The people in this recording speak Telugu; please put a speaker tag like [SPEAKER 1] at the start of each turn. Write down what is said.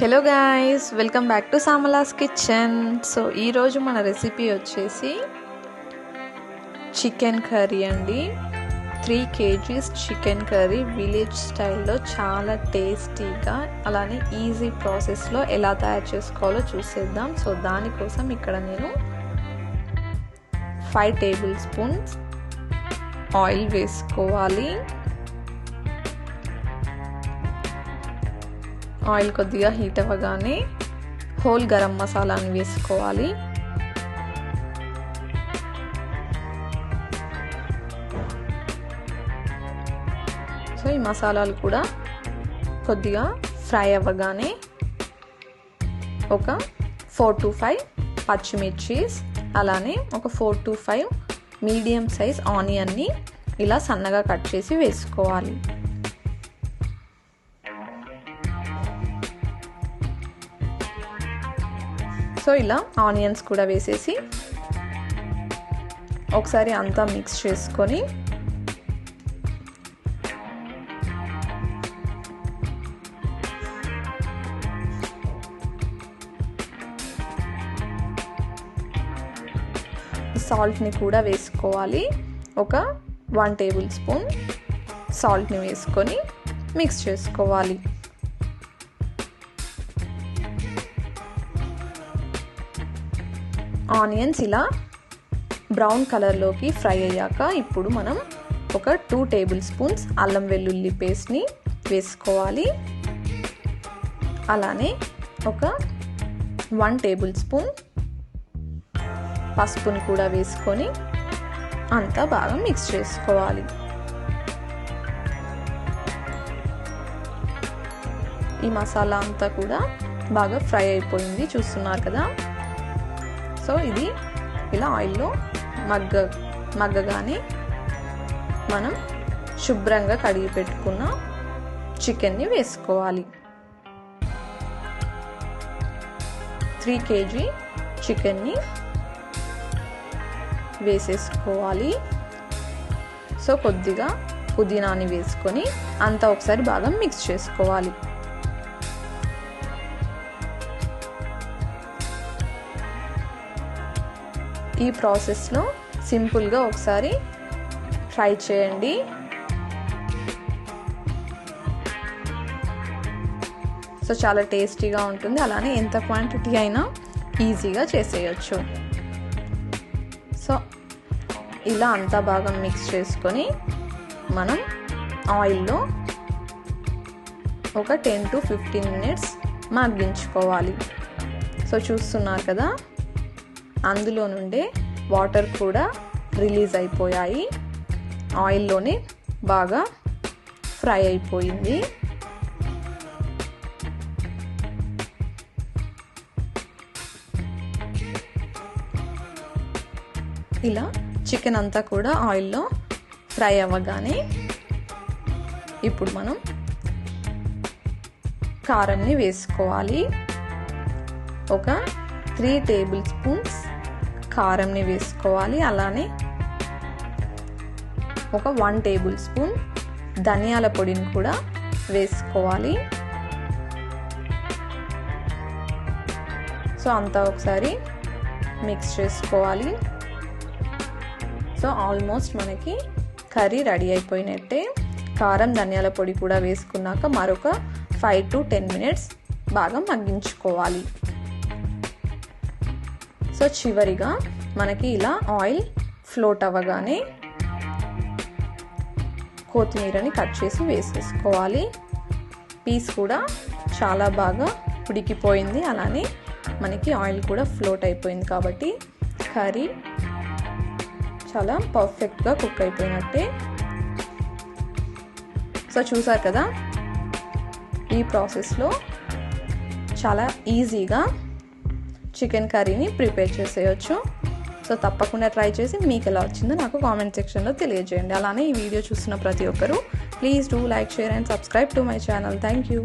[SPEAKER 1] Hello guys welcome back to Samala's kitchen so ఈరోజు మన రెసిపీ వచ్చేసి చికెన్ కర్రీ అండి. Three kgs chicken curry village స్టైల్లో చాలా టేస్టీగా అలానే ఈజీ ప్రాసెస్లో ఎలా తయారు చేసుకోవాలో చూసేద్దాం. సో దానికోసం ఇక్కడ నేను ఫైవ్ టేబుల్ స్పూన్స్ ఆయిల్ వేసుకోవాలి. ఆయిల్ కొద్దిగా హీట్ అవ్వగానే హోల్ గరం మసాలాని వేసుకోవాలి. సో ఈ మసాలాలు కూడా కొద్దిగా ఫ్రై అవ్వగానే ఒక ఫోర్ టు ఫైవ్ పచ్చిమిర్చీస్ అలానే ఒక four to five medium size ఆనియన్ని ఇలా సన్నగా కట్ చేసి వేసుకోవాలి. సో ఇలా ఆనియన్స్ కూడా వేసేసి ఒకసారి అంతా మిక్స్ చేసుకొని సాల్ట్ని కూడా వేసుకోవాలి. ఒక వన్ టేబుల్ స్పూన్ సాల్ట్ని వేసుకొని మిక్స్ చేసుకోవాలి. ఆనియన్స్ ఇలా బ్రౌన్ కలర్లోకి ఫ్రై అయ్యాక ఇప్పుడు మనం ఒక టూ టేబుల్ స్పూన్స్ అల్లం వెల్లుల్లి పేస్ట్ని వేసుకోవాలి. అలానే ఒక వన్ టేబుల్ స్పూన్ పసుపుని కూడా వేసుకొని అంతా బాగా మిక్స్ చేసుకోవాలి. ఈ మసాలా అంతా కూడా బాగా ఫ్రై అయిపోయింది చూస్తున్నారు కదా? సో ఇది ఇలా ఆయిల్లో మగ్గ మగ్గగానే మనం శుభ్రంగా కడిగి పెట్టుకున్న చికెన్ని వేసుకోవాలి. త్రీ కేజీ చికెన్ని వేసేసుకోవాలి. సో కొద్దిగా పుదీనాని వేసుకొని అంతా ఒకసారి బాగా మిక్స్ చేసుకోవాలి. ఈ ప్రాసెస్లో సింపుల్గా ఒకసారి ట్రై చేయండి. సో చాలా టేస్టీగా ఉంటుంది. అలానే ఎంత క్వాంటిటీ అయినా ఈజీగా చేసేయచ్చు. సో ఇలా అంతా బాగా మిక్స్ చేసుకొని మనం ఆయిల్లో ఒక టెన్ టు ఫిఫ్టీన్ మినిట్స్ మగ్గించుకోవాలి. సో చూస్తున్నారు కదా? అందులో నుండే వాటర్ కూడా రిలీజ్ అయిపోయాయి. ఆయిల్లోనే బాగా ఫ్రై అయిపోయింది. ఇలా చికెన్ అంతా కూడా ఆయిల్లో ఫ్రై అవ్వగానే ఇప్పుడు మనం కారంని వేసుకోవాలి. ఒక త్రీ టేబుల్ స్పూన్స్ కారంని వేసుకోవాలి. అలానే ఒక వన్ టేబుల్ స్పూన్ ధనియాల పొడిని కూడా వేసుకోవాలి. సో అంతా ఒకసారి మిక్స్ చేసుకోవాలి. సో ఆల్మోస్ట్ మనకి కర్రీ రెడీ అయిపోయినట్టే. కారం ధనియాల పొడి కూడా వేసుకున్నాక మరొక ఫైవ్ టు టెన్ మినిట్స్ బాగా మగ్గించుకోవాలి. సో చివరిగా మనకి ఇలా ఆయిల్ ఫ్లోట్ అవ్వగానే కొత్తిమీరని కట్ చేసి వేసేసుకోవాలి. పీస్ కూడా చాలా బాగా ఉడికిపోయింది. అలానే మనకి ఆయిల్ కూడా ఫ్లోట్ అయిపోయింది కాబట్టి కర్రీ చాలా పర్ఫెక్ట్గా కుక్ అయిపోయినట్టే. సో చూసారు కదా ఈ ప్రాసెస్లో చాలా ఈజీగా చికెన్ కర్రీని ప్రిపేర్ చేసేయచ్చు. సో తప్పకుండా ట్రై చేసి మీకు ఎలా వచ్చిందో నాకు కామెంట్ సెక్షన్లో తెలియజేయండి. అలానే ఈ వీడియో చూస్తున్న ప్రతి ఒక్కరూ please do like share and subscribe to my channel. Thank you.